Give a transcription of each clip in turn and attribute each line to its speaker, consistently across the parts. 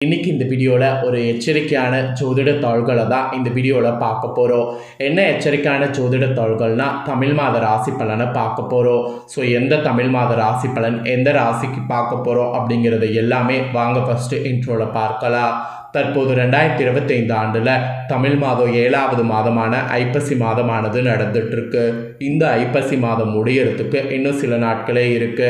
Speaker 1: இன்னைக்கு இந்த வீடியோவில் ஒரு எச்சரிக்கையான ஜோதிட தாள்களை தான் இந்த வீடியோவில் பார்க்க போகிறோம் என்ன எச்சரிக்கையான ஜோதிட தாள்கள்னால் தமிழ் மாத ராசி பலனை பார்க்க போகிறோம் ஸோ எந்த தமிழ் மாத ராசி பலன் எந்த ராசிக்கு பார்க்க போகிறோம் அப்படிங்கிறது எல்லாமே வாங்க ஃபஸ்ட்டு இன்ட்ரோவில் பார்க்கலாம். தற்போது ரெண்டாயிரத்தி இருபத்தைந்து ஆண்டில் தமிழ் மாதம் ஏழாவது மாதமான ஐப்பசி மாதமானது நடந்துட்டு இருக்கு இந்த ஐப்பசி மாதம் முடியறதுக்கு இன்னும் சில நாட்களே இருக்கு.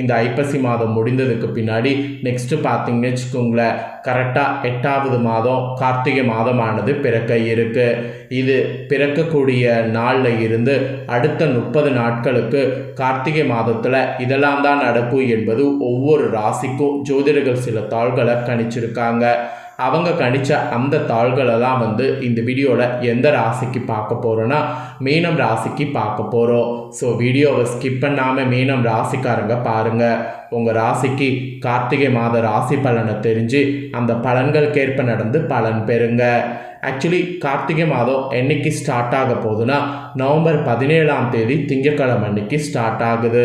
Speaker 1: இந்த ஐப்பசி மாதம் முடிந்ததுக்கு பின்னாடி நெக்ஸ்ட் பார்த்தீங்கன்னு வச்சுக்கோங்களேன் கரெக்டாக எட்டாவது மாதம் கார்த்திகை மாதமானது பிறக்க இருக்கு. இது பிறக்கக்கூடிய நாளில் இருந்து அடுத்த முப்பது நாட்களுக்கு கார்த்திகை மாதத்தில் இதெல்லாம் தான் நடக்கும் என்பது ஒவ்வொரு ராசிக்கும் ஜோதிடர்கள் சில தாள்களை கணிச்சிருக்காங்க. அவங்க கணித்த அந்த தாள்களெல்லாம் வந்து இந்த வீடியோவில் எந்த ராசிக்கு பார்க்க போகிறோன்னா மீனம் ராசிக்கு பார்க்க போகிறோம் ஸோ வீடியோவை ஸ்கிப் பண்ணாமல் மீனம் ராசிக்காரங்க பாருங்கள் உங்கள் ராசிக்கு கார்த்திகை மாத ராசி பலனை தெரிஞ்சு அந்த பலன்களுக்கேற்ப நடந்து பலன் பெறுங்க. ஆக்சுவலி கார்த்திகை மாதம் என்னைக்கு ஸ்டார்ட் ஆக போகுதுன்னா நவம்பர் பதினேழாம் தேதி திங்கட்கிழமை அன்னைக்கு ஸ்டார்ட் ஆகுது.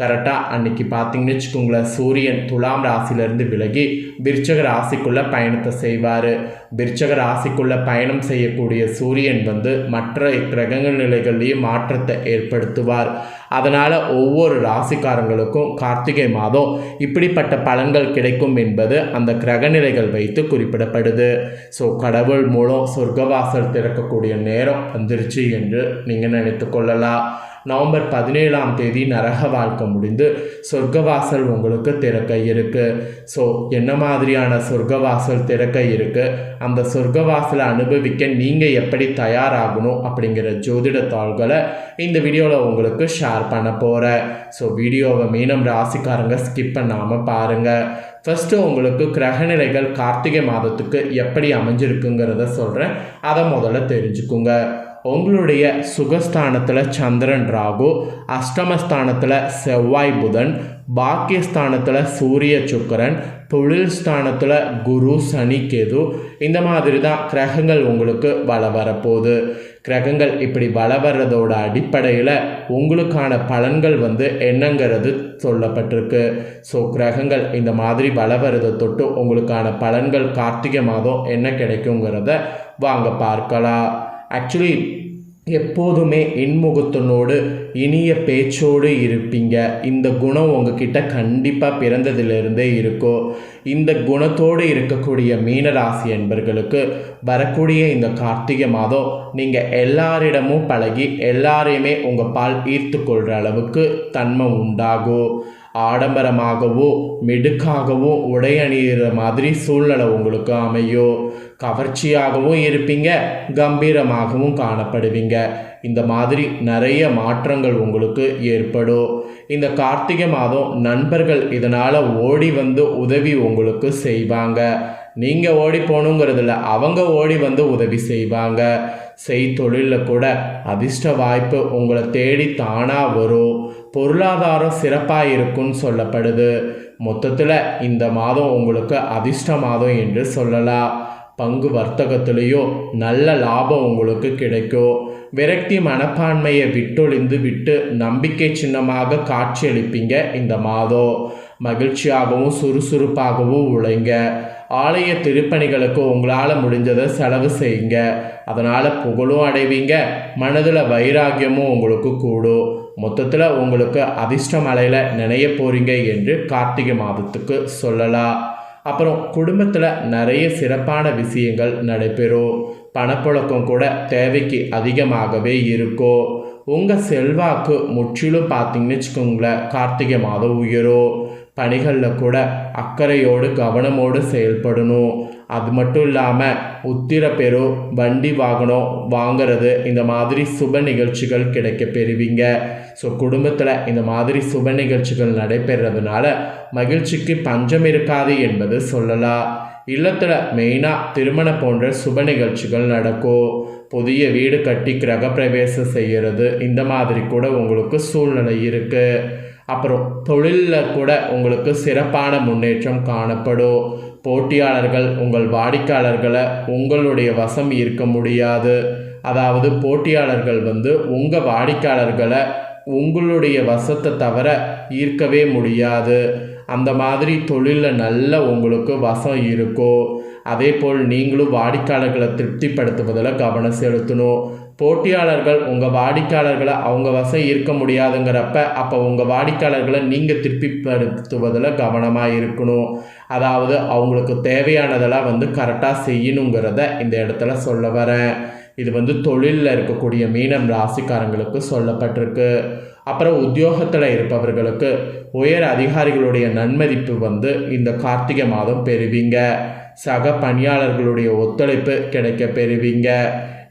Speaker 1: கரெக்டாக அன்னைக்கு பார்த்தீங்கன்னு வச்சுக்கோங்களேன் சூரியன் துலாம் ராசியிலேருந்து விலகி விருச்சக ராசிக்குள்ளே பயணத்தை செய்வார். விருச்சக ராசிக்குள்ளே பயணம் செய்யக்கூடிய சூரியன் வந்து மற்ற கிரகங்கள் நிலைகள்லேயும் மாற்றத்தை ஏற்படுத்துவார். அதனால் ஒவ்வொரு ராசிக்காரங்களுக்கும் கார்த்திகை மாதம் இப்படிப்பட்ட பலன்கள் கிடைக்கும் என்பது அந்த கிரகநிலைகள் வைத்து குறிப்பிடப்படுது. ஸோ கடவுள் மூலம் சொர்க்கவாசல் திறக்கக்கூடிய நேரம் வந்துருச்சு என்று நீங்கள் நினைத்து கொள்ளலாம். நவம்பர் பதினேழாம் தேதி நரக வாழ்க்கை முடிந்து சொர்க்கவாசல் உங்களுக்கு திறக்க இருக்குது ஸோ என்ன மாதிரியான சொர்க்கவாசல் திறக்க இருக்குது அந்த சொர்க்கவாசலை அனுபவிக்க நீங்கள் எப்படி தயாராகணும் அப்படிங்கிற ஜோதிட தாள்களை இந்த வீடியோவில் உங்களுக்கு ஷேர் பண்ண போகிறேன் ஸோ வீடியோவை மீனம் ராசிக்காரங்க ஸ்கிப் பண்ணாமல் பாருங்கள் ஃபஸ்ட்டு உங்களுக்கு கிரகநிலைகள் கார்த்திகை மாதத்துக்கு எப்படி அமைஞ்சிருக்குங்கிறத சொல்கிறேன் அதை முதல்ல தெரிஞ்சுக்குங்க. உங்களுடைய சுகஸ்தானத்தில் சந்திரன் ராகு அஷ்டமஸ்தானத்தில் செவ்வாய் புதன் பாக்கியஸ்தானத்தில் சூரிய சுக்கரன் தொழில் ஸ்தானத்தில் குரு சனி கேது. இந்த மாதிரி தான் கிரகங்கள் உங்களுக்கு வள வரப்போகுது. கிரகங்கள் இப்படி வள வர்றதோட அடிப்படையில் உங்களுக்கான பலன்கள் வந்து என்னங்கிறது சொல்லப்பட்டிருக்கு. ஸோ கிரகங்கள் இந்த மாதிரி வள வர்றதை தொட்டு உங்களுக்கான பலன்கள் கார்த்திகை மாதம் என்ன கிடைக்குங்கிறத வாங்க பார்க்கலாம். ஆக்சுவலி எப்போதுமே இன்முகத்தனோடு இனிய பேச்சோடு இருப்பீங்க. இந்த குணம் உங்ககிட்ட கண்டிப்பாக பிறந்ததிலிருந்தே இருக்கும் இந்த குணத்தோடு இருக்கக்கூடிய மீனராசி என்பர்களுக்கு வரக்கூடிய இந்த கார்த்திகை மாதம் நீங்கள் எல்லாரிடமும் பழகி எல்லாரையுமே உங்கள் பால் ஈர்த்து கொள்கிற அளவுக்கு தன்மை உண்டாகும் ஆடம்பரமாகவோ மெடுக்காகவோ உடை அணிகிற மாதிரி சூழ்நிலை உங்களுக்கு அமையும் கவர்ச்சியாகவும் இருப்பீங்க கம்பீரமாகவும் காணப்படுவீங்க. இந்த மாதிரி நிறைய மாற்றங்கள் உங்களுக்கு ஏற்படும். இந்த கார்த்திகை மாதம் நண்பர்கள் இதனால் ஓடி வந்து உதவி உங்களுக்கு செய்வாங்க. நீங்கள் ஓடி போகணுங்கிறதுல அவங்க ஓடி வந்து உதவி செய்வாங்க. செய்தொழிலில் கூட அதிர்ஷ்ட வாய்ப்பு உங்களை தேடி தானாக வரும். பொருளாதாரம் சிறப்பாக இருக்கும்னு சொல்லப்படுது. மொத்தத்தில் இந்த மாதம் உங்களுக்கு அதிர்ஷ்ட மாதம் என்று சொல்லலாம். பங்கு வர்த்தகத்திலேயோ நல்ல லாபம் உங்களுக்கு கிடைக்கும். விரக்தி மனப்பான்மையை விட்டொழிந்து விட்டு நம்பிக்கை சின்னமாக காட்சியளிப்பீங்க இந்த மாதம். மகிழ்ச்சியாகவும் சுறுசுறுப்பாகவும் உழைங்க. ஆலய திருப்பணிகளுக்கு உங்களால் முடிஞ்சதை செலவு செய்யுங்க. அதனால் புகழும் அடைவீங்க. மனதில் வைராக்கியமும் உங்களுக்கு கூடும். மொத்தத்தில் உங்களுக்கு அதிர்ஷ்ட மலையில் நினைய போகிறீங்க என்று கார்த்திகை மாதத்துக்கு சொல்லலாம். அப்புறம் குடும்பத்தில் நிறைய சிறப்பான விஷயங்கள் நடைபெறும். பணப்புழக்கம் கூட தேவைக்கு அதிகமாகவே இருக்கும். உங்கள் செல்வாக்கு முற்றிலும் பார்த்தீங்கன்னு வச்சுக்கோங்களேன் கார்த்திகை மாதம் உயரும். பணிகளில் கூட அக்கறையோடு கவனமோடு செயல்படணும். அது மட்டும் இல்லாமல் உத்திர பெரு வண்டி வாகனம் வாங்கிறது இந்த மாதிரி சுப நிகழ்ச்சிகள் கிடைக்க பெறுவீங்க. ஸோ குடும்பத்தில் இந்த மாதிரி சுப நிகழ்ச்சிகள் நடைபெறதுனால மகிழ்ச்சிக்கு பஞ்சம் இருக்காது என்பது சொல்லலாம். இல்லத்தில் மெயினாக திருமணம் போன்ற சுப நிகழ்ச்சிகள் நடக்கும். புதிய வீடு கட்டி கிரகப்பிரவேசம் செய்கிறது இந்த மாதிரி கூட உங்களுக்கு சூழ்நிலை இருக்குது அப்புறம் தொழிலில் கூட உங்களுக்கு சிறப்பான முன்னேற்றம் காணப்படும். போட்டியாளர்கள் உங்கள் வாடிக்கையாளர்களை உங்களுடைய வசம் இருக்க முடியாது. அதாவது போட்டியாளர்கள் வந்து உங்கள் வாடிக்கையாளர்களை உங்களுடைய வசத்தை தவிர ஈர்க்கவே முடியாது. அந்த மாதிரி தொழிலில் நல்ல உங்களுக்கு வசம் இருக்கோ அதே போல் நீங்களும் வாடிக்கையாளர்களை திருப்திப்படுத்துவதில் கவனம் செலுத்தணும். போட்டியாளர்கள் உங்கள் வாடிக்கையாளர்களை அவங்க வசம் இருக்க முடியாதுங்கிறப்ப அப்போ உங்கள் வாடிக்கையாளர்களை நீங்கள் திருப்திப்படுத்துவதில் கவனமாக இருக்கணும். அதாவது அவங்களுக்கு தேவையானதெல்லாம் வந்து கரெக்டாக செய்யணுங்கிறத இந்த இடத்துல சொல்ல வரேன். இது வந்து தொழிலில் இருக்கக்கூடிய மீனம் ராசிக்காரங்களுக்கு சொல்லப்பட்டிருக்கு. அப்புறம் உத்தியோகத்தில் இருப்பவர்களுக்கு உயர் அதிகாரிகளுடைய நன்மதிப்பு வந்து இந்த கார்த்திகை மாதம் பெறுவீங்க. சக பணியாளர்களுடைய ஒத்துழைப்பு கிடைக்க பெறுவீங்க.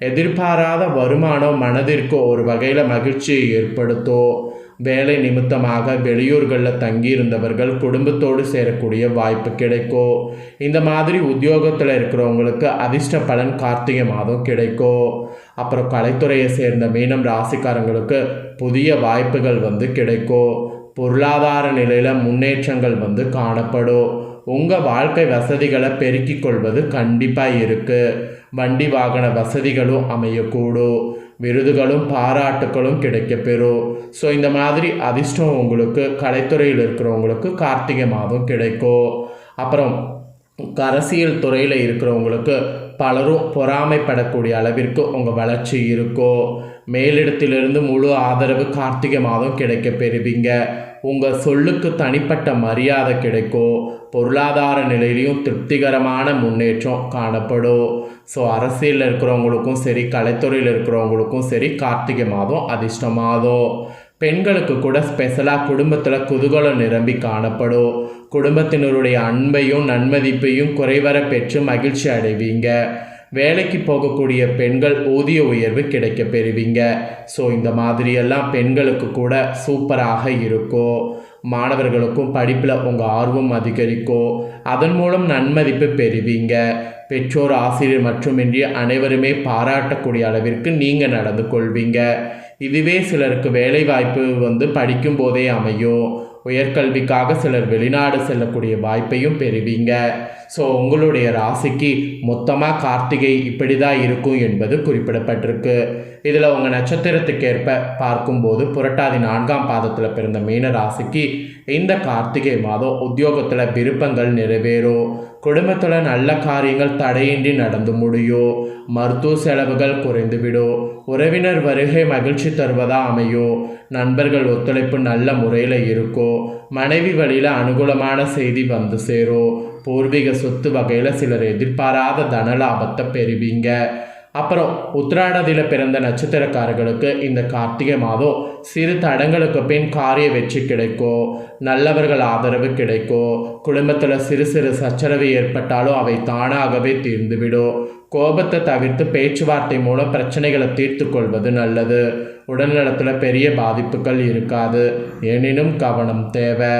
Speaker 1: எதிர்பாராத வருமானம் மனதிற்கு ஒரு வகையில் மகிழ்ச்சியை ஏற்படுத்தும் வேலை நிமித்தமாக வெளியூர்களில் தங்கியிருந்தவர்கள் குடும்பத்தோடு சேரக்கூடிய வாய்ப்பு கிடைக்கும் இந்த மாதிரி உத்தியோகத்தில் இருக்கிறவங்களுக்கு அதிர்ஷ்ட பலன் கார்த்திகை மாதம் கிடைக்கும் அப்புறம் கலைத்துறையை சேர்ந்த மீனம் ராசிக்காரங்களுக்கு புதிய வாய்ப்புகள் வந்து கிடைக்கும் பொருளாதார நிலையில் முன்னேற்றங்கள் வந்து காணப்படும் உங்கள் வாழ்க்கை வசதிகளை பெருக்கிக் கொள்வது கண்டிப்பாக இருக்குது வண்டி வாகன வசதிகளும் அமையக்கூடும். விருதுகளும் பாராட்டுகளும் கிடைக்கப்பெறும். ஸோ இந்த மாதிரி அதிர்ஷ்டம் உங்களுக்கு கலைத்துறையில் இருக்கிறவங்களுக்கு கார்த்திகை மாதம் கிடைக்கும். அப்புறம் அரசியல் துறையில் இருக்கிறவங்களுக்கு பலரும் பொறாமைப்படக்கூடிய அளவிற்கு உங்கள் வளர்ச்சி இருக்கும். மேலிடத்திலிருந்து முழு ஆதரவு கார்த்திகை மாதம் கிடைக்க பெறுவீங்க. உங்கள் சொல்லுக்கு தனிப்பட்ட மரியாதை கிடைக்கும். பொருளாதார நிலையிலையும் திருப்திகரமான முன்னேற்றம் காணப்படும். ஸோ அரசியலில் இருக்கிறவங்களுக்கும் சரி கலைத்துறையில் இருக்கிறவங்களுக்கும் சரி கார்த்திகை மாதம் அதிர்ஷ்ட மாதம் பெண்களுக்கு கூட ஸ்பெஷலாக குடும்பத்தில் குதூகலம் நிரம்பி காணப்படும். குடும்பத்தினருடைய அன்பையும் நன்மதிப்பையும் குறைவர பெற்று மகிழ்ச்சி அடைவீங்க. வேலைக்கு போகக்கூடிய பெண்கள் ஊதிய உயர்வு கிடைக்க பெறுவீங்க. ஸோ இந்த மாதிரியெல்லாம் பெண்களுக்கு கூட சூப்பராக இருக்கும். மாணவர்களுக்கும் படிப்பில் உங்கள் ஆர்வம் அதிகரிக்கும். அதன் மூலம் நன்மதிப்பு பெறுவீங்க. பெற்றோர் ஆசிரியர் மட்டுமின்றி அனைவருமே பாராட்டக்கூடிய அளவிற்கு நீங்கள் நடந்து கொள்வீங்க. இதுவே சிலருக்கு வேலைவாய்ப்பு வந்து படிக்கும் போதே அமையும். உயர்கல்விக்காக சிலர் வெளிநாடு செல்லக்கூடிய வாய்ப்பையும் பெறுவீங்க. ஸோ உங்களுடைய ராசிக்கு மொத்தமாக கார்த்திகை இப்படி தான் இருக்கும் என்பது குறிப்பிடப்பட்டிருக்கு. இதில் உங்கள் நட்சத்திரத்துக்கேற்ப பார்க்கும்போது புரட்டாதி நான்காம் பாதத்தில் பிறந்த மீன ராசிக்கு இந்த கார்த்திகை மாதம் உத்தியோகத்தில் விருப்பங்கள் நிறைவேறும். குடும்பத்தில் நல்ல காரியங்கள் தடையின்றி நடந்து முடியும் மருத்துவ செலவுகள் குறைந்துவிடும் உறவினர் வருகை மகிழ்ச்சி தருவதா அமையும் நண்பர்கள் ஒத்துழைப்பு நல்ல முறையில் இருக்கும் மனைவி வழியில் அனுகூலமான செய்தி வந்து சேரும் பூர்வீக சொத்து வகையில் சிலர் எதிர்பாராத தன லாபத்தை பெறுவீங்க. அப்புறம் உத்திராடதியில் பிறந்த நட்சத்திரக்காரர்களுக்கு இந்த கார்த்திகை மாதம் சிறு தடங்களுக்கு பின் காரிய வெற்றி கிடைக்கும் நல்லவர்கள் ஆதரவு கிடைக்கும் குடும்பத்தில் சிறு சிறு சச்சரவு ஏற்பட்டாலும் அவை தானாகவே தீர்ந்துவிடும். கோபத்தை தவிர்த்து பேச்சுவார்த்தை மூலம் பிரச்சனைகளை தீர்த்து கொள்வது நல்லது. உடல்நலத்தில் பெரிய பாதிப்புகள் இருக்காது. எனினும் கவனம் தேவை.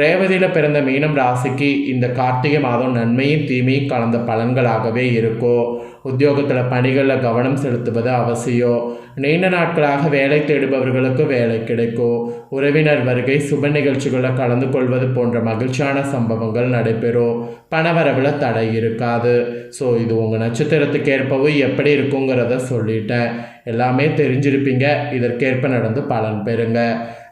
Speaker 1: ரேவதியில் பிறந்த மீனம் ராசிக்கு இந்த கார்த்திகை மாதம் நன்மையும் தீமையும் கலந்த பலன்களாகவே இருக்கும் உத்தியோகத்தில் பணிகளில் கவனம் செலுத்துவது அவசியம் நீண்ட நாட்களாக வேலை தேடுபவர்களுக்கு வேலை கிடைக்கும் உறவினர் வருகை சுப நிகழ்ச்சிகளில் கலந்து கொள்வது போன்ற மகிழ்ச்சியான சம்பவங்கள் நடைபெறும் பணவரவில் தடை இருக்காது. ஸோ இது உங்கள் நட்சத்திரத்துக்கு ஏற்பவும் எப்படி இருக்குங்கிறத சொல்லிட்டேன். எல்லாமே தெரிஞ்சிருப்பீங்க. இதற்கேற்ப நடந்து பலன் பெறுங்க.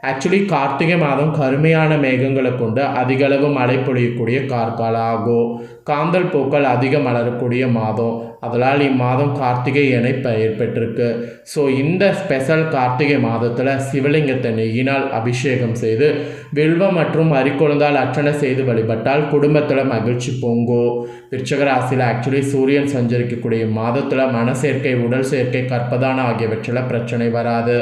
Speaker 1: ஆக்சுவலி கார்த்திகை மாதம் கருமையான மேகங்களை கொண்டு அதிகளவு மழை பொழியக்கூடிய கார்காலம் ஆகும் காந்தல் பூக்கள் அதிகம் மலரக்கூடிய மாதம். அதனால் இம்மாதம் கார்த்திகை என பெயர் பெற்றிருக்கு ஸோ இந்த ஸ்பெஷல் கார்த்திகை மாதத்தில் சிவலிங்கத்தை நெய்யினால் அபிஷேகம் செய்து வில்வம் மற்றும் அரிக்கொழுந்தால் அர்ச்சனை செய்து வழிபட்டால் குடும்பத்தில் மகிழ்ச்சி பொங்கோ விருச்சகராசியில் ஆக்சுவலி சூரியன் சஞ்சரிக்கக்கூடிய மாதத்தில் மன சேர்க்கை உடல் சேர்க்கை கற்பதான ஆகியவற்றில் பிரச்சனை வராது.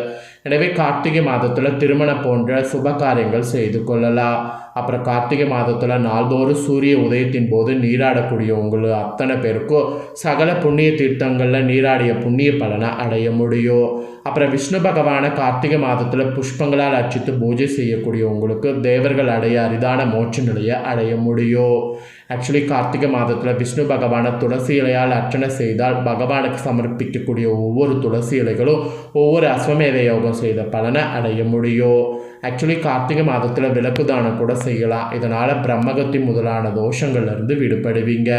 Speaker 1: எனவே கார்த்திகை மாதத்தில் திருமணம் போன்ற சுப காரியங்கள் செய்து கொள்ளலாம். அப்புறம் கார்த்திகை மாதத்தில் நாள்தோறும் சூரிய உதயத்தின் போது நீராடக்கூடிய உங்களுக்கு அத்தனை பேருக்கும் சகல புண்ணிய தீர்த்தங்களில் நீராடிய புண்ணிய பலனை அடைய முடியும். அப்புறம் விஷ்ணு பகவானை கார்த்திகை மாதத்தில் புஷ்பங்களால் அர்ச்சித்து பூஜை செய்யக்கூடிய உங்களுக்கு தேவர்கள் அடைய அரிதான மோட்ச நிலையை அடைய முடியும். ஆக்சுவலி கார்த்திகை மாதத்தில் விஷ்ணு பகவானை துளசி இலையால் அர்ச்சனை செய்தால் பகவானுக்கு சமர்ப்பிக்கக்கூடிய ஒவ்வொரு துளசி இலைகளும் ஒவ்வொரு அஸ்வமேத யோகம் செய்த பலனை அடைய முடியும். ஆக்சுவலி கார்த்திகை மாதத்தில் விளக்கு தானம் கூட செய்யலாம். இதனால் பிரம்மகத்தி முதலான தோஷங்கள்லேருந்து விடுபடுவீங்க.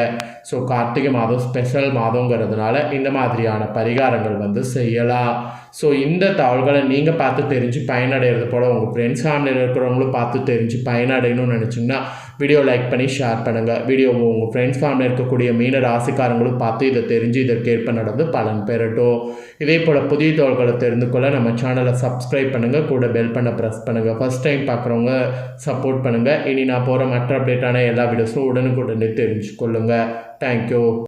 Speaker 1: ஸோ கார்த்திகை மாதம் ஸ்பெஷல் மாதங்கிறதுனால இந்த மாதிரியான பரிகாரங்கள் வந்து செய்யலாம். ஸோ இந்த தகவல்களை நீங்கள் பார்த்து தெரிஞ்சு பயனடைகிறது போல் உங்கள் ஃப்ரெண்ட்ஸ் ஃபேமிலியில் இருக்கிறவங்களும் பார்த்து தெரிஞ்சு பயனடையணும்னு நினச்சிங்கன்னா வீடியோ லைக் பண்ணி ஷேர் பண்ணுங்கள் வீடியோ உங்கள் ஃப்ரெண்ட்ஸ் ஃபேமிலியில் இருக்கக்கூடிய மீன ராசிக்காரங்களும் பார்த்து இதை தெரிஞ்சு இதற்கேற்ப நடந்து பலன் பெறட்டும். இதே போல் புதிய தகவல்களை தெரிந்து கொள்ள நம்ம சேனலை சப்ஸ்கிரைப் பண்ணுங்கள் கூட பெல் பண்ண ப்ரெஸ் பண்ணுங்கள் ஃபஸ்ட் டைம் பார்க்குறவங்க சப்போர்ட் பண்ணுங்கள் இனி நான் போகிற மற்ற அப்டேட்டான எல்லா வீடியோஸும் உடனுக்குடனே தெரிஞ்சுக்கொள்ளுங்கள் தேங்க்யூ